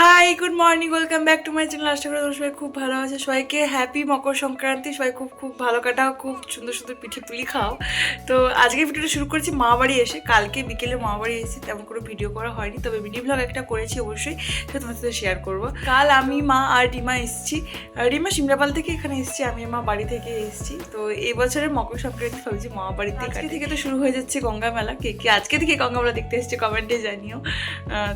Hi good morning welcome back to my channel আশা করি তোমরা সবাই খুব ভালো আছে। সবাইকে হ্যাপি মকর সংক্রান্তি। সবাই খুব খুব ভালো কাটাও খুব সুন্দর সুন্দর পিঠে পুলি খাও। তো আজকে ভিডিওটা শুরু করেছি মা বাড়ি এসে। কালকে বিকেলে মা বাড়ি এসেছি তেমন কোনো ভিডিও করা হয়নি। তবে মিনি ব্লগ একটা করেছি অবশ্যই সেটা তোমার সাথে শেয়ার করব। কাল আমি মা আর রিমা এসেছি। আর রিমা সিমলাপাল থেকে এখানে এসেছি আমি মা বাড়ি থেকে এসেছি। তো এই বছরের মকর সংক্রান্তি ভাবছি মা বাড়িতে। আজকে থেকে তো শুরু হয়ে যাচ্ছে গঙ্গা মেলা। কে কে আজকে থেকে গঙ্গা মেলা দেখতে এসেছে কমেন্টে জানিও।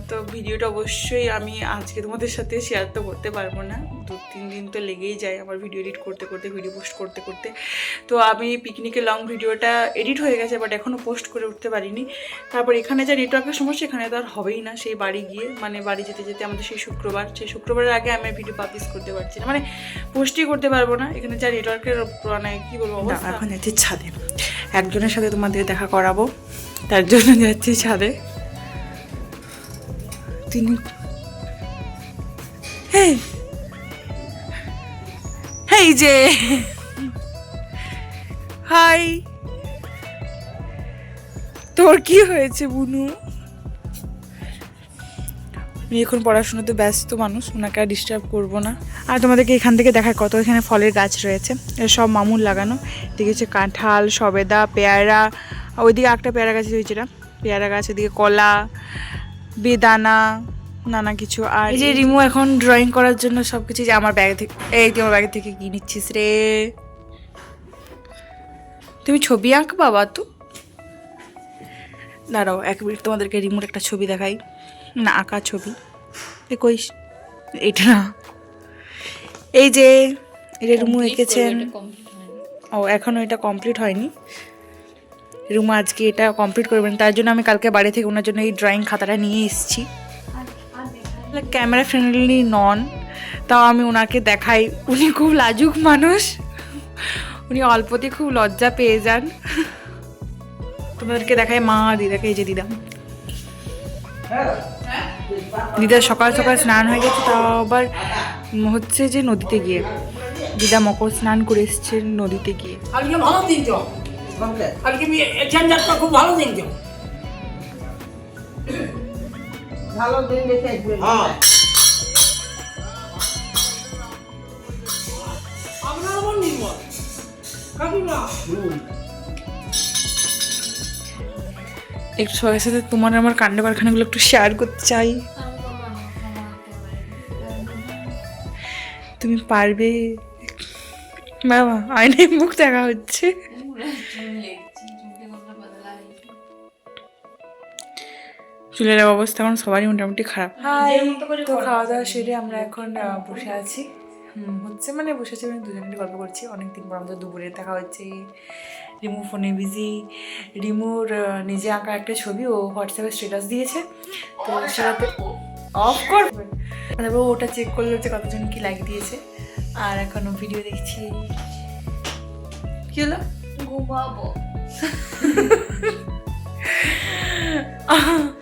তো ভিডিওটা অবশ্যই আমি আজকে তোমাদের সাথে শেয়ার তো করতে পারব না। দু তিন দিন তো লেগেই যায় আমার ভিডিও এডিট করতে করতে ভিডিও পোস্ট করতে করতে। তো আমি পিকনিকের লং ভিডিওটা এডিট হয়ে গেছে বাট এখনও পোস্ট করে উঠতে পারিনি। তারপর এখানে যা নেটওয়ার্কের সমস্যা এখানে তো আর হবেই না। সেই বাড়ি গিয়ে মানে বাড়ি যেতে যেতে আমাদের সেই শুক্রবার সেই শুক্রবারের আগে আমি ভিডিও পাবলিশ করতে পারছি না। মানে পোস্টই করতে পারব না। এখানে যা নেটওয়ার্কের মানে কী বলব অবস্থা? এখন যাচ্ছি ছাদে। একজনের সাথে তোমাদের দেখা করাবো। তার জন্য যাচ্ছি ছাদে। তিনি হেই যে। হাই। তোর কি হয়েছে, বুনু? আমি এখন পড়াশোনাতে ব্যস্ত মানুষ, ওনাকে আর ডিস্টার্ব করব না। আর তোমাদেরকে এখান থেকে দেখায় কত এখানে ফলের গাছ রয়েছে। সব মামুল লাগানো। হচ্ছে কাঁঠাল, সবেদা, পেয়ারা। ওইদিকে একটা পেয়ারা গাছ রয়েছে পেয়ারা গাছ, এদিকে কলা, বেদানা। নানা কিছু আর এই যে রিমু এখন ড্রয়িং করার জন্য সব কিছু যে আমার ব্যাগ থেকে এই তুই আমার ব্যাগ থেকে কি নিচ্ছিস রে? তুমি ছবি আঁক বাবা তো দাঁড়াও এক মিনিট তোমাদেরকে রিমুর একটা ছবি দেখাই। না আঁকা ছবি। এ কই? এটা না। এই যে এটা রুমু এঁকেছেন। ও এখনও এটা কমপ্লিট হয়নি। রুমা আজকে এটা কমপ্লিট করবেন। তার জন্য আমি কালকে বাড়ি থেকে ওনার জন্য এই ড্রয়িং খাতাটা নিয়ে এসেছি। ক্যামেরা ফ্রেন্ডলি নন তাও আমি ওনাকে দেখাই। উনি খুব লাজুক মানুষ। উনি অল্পতে খুব লজ্জা পেয়ে যান। তোমাদেরকে দেখায় মা দিদাকে এই যে দিদা। দিদা সকাল সকাল স্নান হয়ে গেছে তাও আবার হচ্ছে যে নদীতে গিয়ে। দিদা মকর স্নান করে এসছে নদীতে গিয়ে। ভালো দিন তো। খুব ভালো দিন তো। ভালো দিন দেখে হ্যাঁ। আপনার আমার নির্মল। কাকিমা। একটু সবার সাথে তোমার আমার কাণ্ড কারখানাগুলো একটু শেয়ার করতে চাই। তুমি পারবে? বাবা আয়নায় মুখ দেখা হচ্ছে। চুলের অবস্থা এখন সবারই মোটামুটি খারাপ। তো খাওয়া দাওয়া সেরে আমরা এখন বসে আছি। হচ্ছে মানে বসে আছি মানে দুজনে গল্প করছি। অনেকদিন পর আমাদের দুপুরে দেখা হচ্ছে। রিমু ফোনে বিজি রিমুর নিজে আঁকা একটা ছবি ও হোয়াটসঅ্যাপে স্ট্যাটাস দিয়েছে। তো সেটাতে অফ করবে। তারপর ওটা চেক করল যে কতজন কি লাইক দিয়েছে। আর এখনও ভিডিও দেখছি। কি হলো? ঘুমাবো।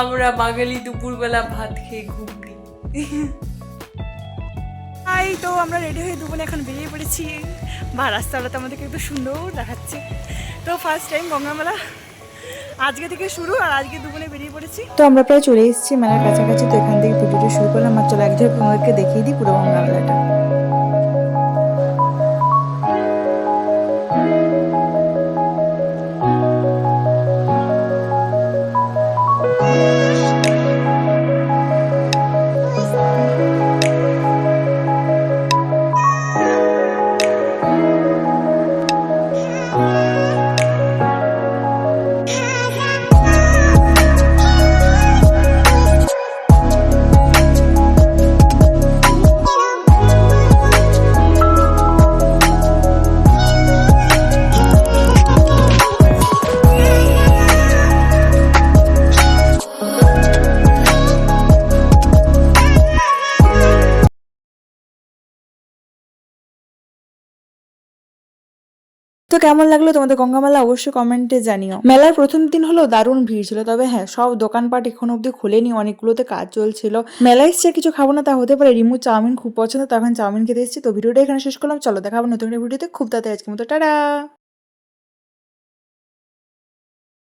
আমরা বাঙালি দুপুরবেলা ভাত খেয়ে ঘুম দিই। হাই তো আমরা রেডি হয়ে দুপুরে এখন বেরিয়ে পড়েছি। বা রাস্তাটা আমাদেরকে একটু সুন্দর দেখাচ্ছে। তো ফার্স্ট টাইম গঙ্গা মেলা আজকে থেকে শুরু আর আজকে দুপুরে বেরিয়ে পড়েছি। তো আমরা প্রায় চলে এসেছি মেলার কাছাকাছি তো এখান থেকে ভিডিওটা শুরু করলাম। আর চলো একজন তোমাদেরকে দেখিয়ে দিই পুরো গঙ্গা তো কেমন লাগল তোমাদের গঙ্গা মেলা অবশ্যই কমেন্টে জানিও। মেলার প্রথম দিন হলো দারুণ ভিড় ছিল, তবে হ্যাঁ সব দোকানপাট এখন অব্দি খোলেনি, অনেকগুলোতে কাজ চলছিল। মেলায় এসছে কিছু খাব না তা হতে পারে রিমু চাউমিন খুব পছন্দ, তখন চাউমিন খেতে এসেছি, তো ভিডিওটা এখানে শেষ করলাম, চলো দেখাবো নতুন ভিডিওতে, খুব তাড়াতাড়ি আজকে মতো, টাটা!